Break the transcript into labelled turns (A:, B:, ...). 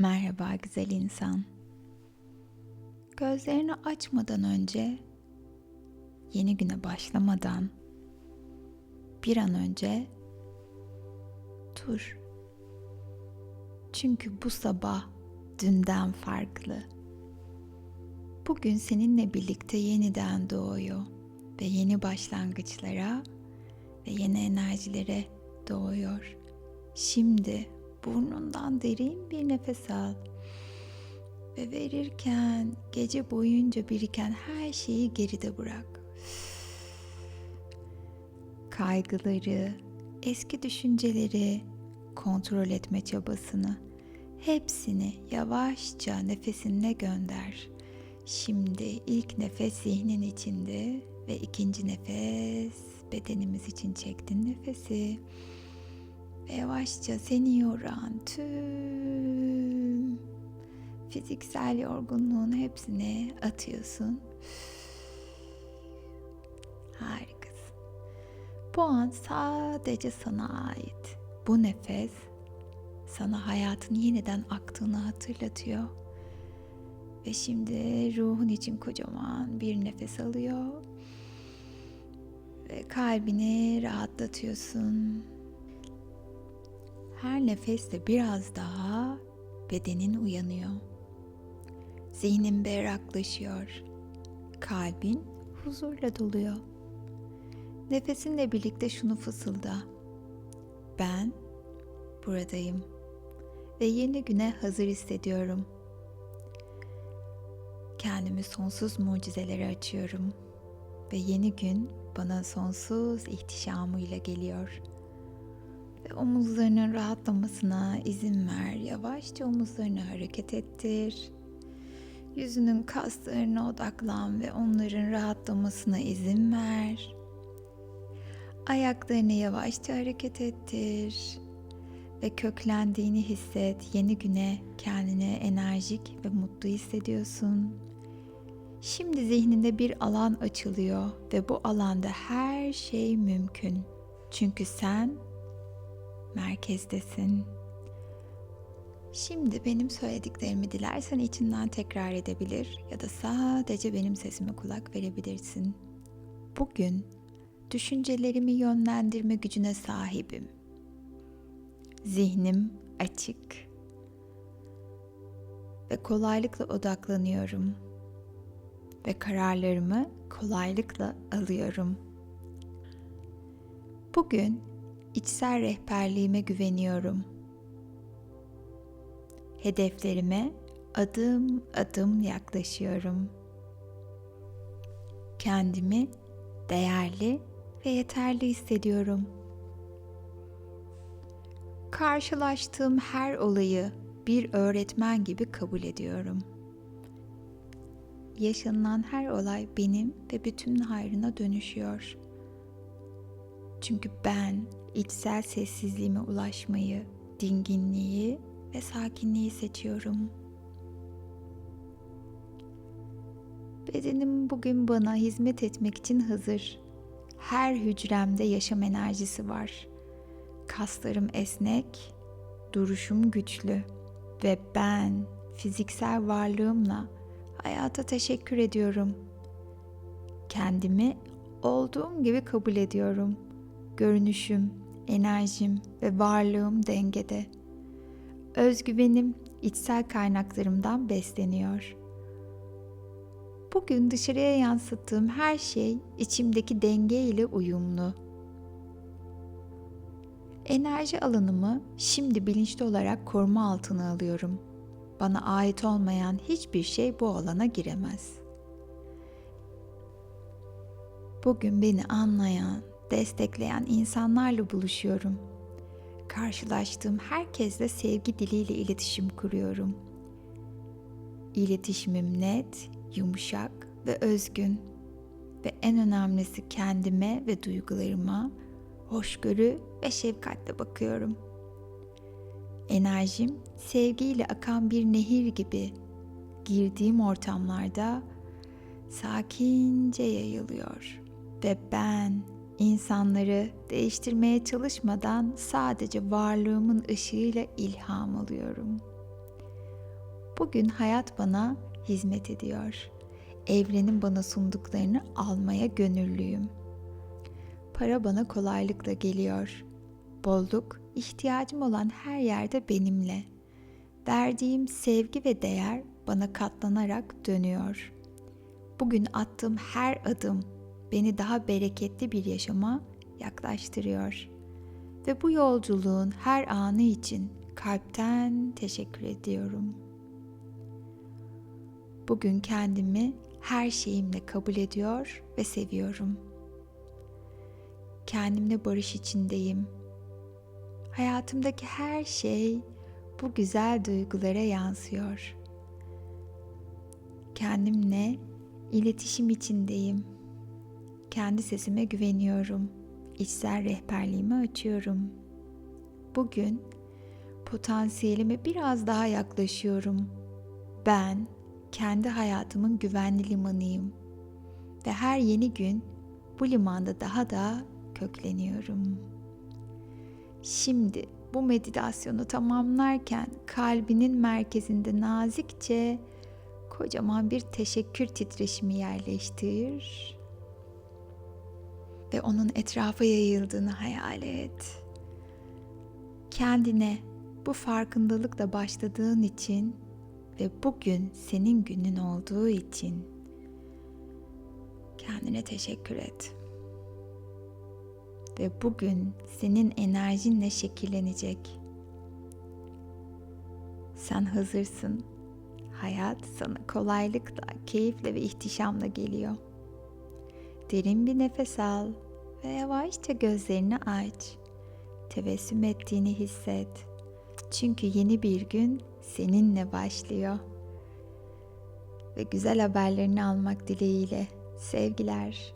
A: Merhaba güzel insan. Gözlerini açmadan önce, yeni güne başlamadan bir an önce dur. Çünkü bu sabah dünden farklı. Bugün seninle birlikte yeniden doğuyor ve yeni başlangıçlara ve yeni enerjilere doğuyor. Şimdi burnundan derin bir nefes al ve verirken gece boyunca biriken her şeyi geride bırak. Kaygıları, eski düşünceleri kontrol etme çabasını hepsini yavaşça nefesinle gönder. Şimdi ilk nefes zihnin içinde ve ikinci nefes bedenimiz için çektin nefesi. Yavaşça seni yoran tüm fiziksel yorgunluğun hepsini atıyorsun. Harikasın. Bu an sadece sana ait. Bu nefes sana hayatın yeniden aktığını hatırlatıyor. Ve şimdi ruhun için kocaman bir nefes alıyor. Ve kalbini rahatlatıyorsun. Her nefeste biraz daha bedenin uyanıyor. Zihnin berraklaşıyor. Kalbin huzurla doluyor. Nefesinle birlikte şunu fısılda. Ben buradayım ve yeni güne hazır hissediyorum. Kendimi sonsuz mucizelere açıyorum ve yeni gün bana sonsuz ihtişamıyla geliyor.'' Omuzlarının rahatlamasına izin ver. Yavaşça omuzlarını hareket ettir. Yüzünün kaslarına odaklan ve onların rahatlamasına izin ver. Ayaklarını yavaşça hareket ettir ve köklendiğini hisset. Yeni güne kendini enerjik ve mutlu hissediyorsun. Şimdi zihninde bir alan açılıyor ve bu alanda her şey mümkün. Çünkü sen merkezdesin. Şimdi benim söylediklerimi dilersen içinden tekrar edebilir ya da sadece benim sesime kulak verebilirsin. Bugün düşüncelerimi yönlendirme gücüne sahibim. Zihnim açık ve kolaylıkla odaklanıyorum ve kararlarımı kolaylıkla alıyorum. Bugün içsel rehberliğime güveniyorum. Hedeflerime adım adım yaklaşıyorum. Kendimi değerli ve yeterli hissediyorum. Karşılaştığım her olayı bir öğretmen gibi kabul ediyorum. Yaşanılan her olay benim ve bütün hayrına dönüşüyor. Çünkü ben içsel sessizliğime ulaşmayı, dinginliği ve sakinliği seçiyorum. Bedenim bugün bana hizmet etmek için hazır. Her hücremde yaşam enerjisi var. Kaslarım esnek, duruşum güçlü ve ben fiziksel varlığımla hayata teşekkür ediyorum. Kendimi olduğum gibi kabul ediyorum. Görünüşüm, enerjim ve varlığım dengede. Özgüvenim içsel kaynaklarımdan besleniyor. Bugün dışarıya yansıttığım her şey içimdeki denge ile uyumlu. Enerji alanımı şimdi bilinçli olarak koruma altına alıyorum. Bana ait olmayan hiçbir şey bu alana giremez. Bugün beni anlayan, destekleyen insanlarla buluşuyorum. Karşılaştığım herkesle sevgi diliyle iletişim kuruyorum. İletişimim net, yumuşak ve özgün ve en önemlisi kendime ve duygularıma hoşgörü ve şefkatle bakıyorum. Enerjim sevgiyle akan bir nehir gibi girdiğim ortamlarda sakince yayılıyor ve ben İnsanları değiştirmeye çalışmadan sadece varlığımın ışığıyla ilham alıyorum. Bugün hayat bana hizmet ediyor. Evrenin bana sunduklarını almaya gönüllüyüm. Para bana kolaylıkla geliyor. Bolluk ihtiyacım olan her yerde benimle. Verdiğim sevgi ve değer bana katlanarak dönüyor. Bugün attığım her adım beni daha bereketli bir yaşama yaklaştırıyor. Ve bu yolculuğun her anı için kalpten teşekkür ediyorum. Bugün kendimi her şeyimle kabul ediyor ve seviyorum. Kendimle barış içindeyim. Hayatımdaki her şey bu güzel duygulara yansıyor. Kendimle iletişim içindeyim. Kendi sesime güveniyorum. İçsel rehberliğimi açıyorum. Bugün potansiyelime biraz daha yaklaşıyorum. Ben kendi hayatımın güvenli limanıyım ve her yeni gün bu limanda daha da kökleniyorum. Şimdi bu meditasyonu tamamlarken kalbinin merkezinde nazikçe kocaman bir teşekkür titreşimi yerleştir ve onun etrafa yayıldığını hayal et. Kendine bu farkındalıkla başladığın için ve bugün senin günün olduğu için kendine teşekkür et. Ve bugün senin enerjinle şekillenecek. Sen hazırsın. Hayat sana kolaylıkla, keyifle ve ihtişamla geliyor. Derin bir nefes al ve yavaşça gözlerini aç. Tebessüm ettiğini hisset. Çünkü yeni bir gün seninle başlıyor. Ve güzel haberlerini almak dileğiyle sevgiler.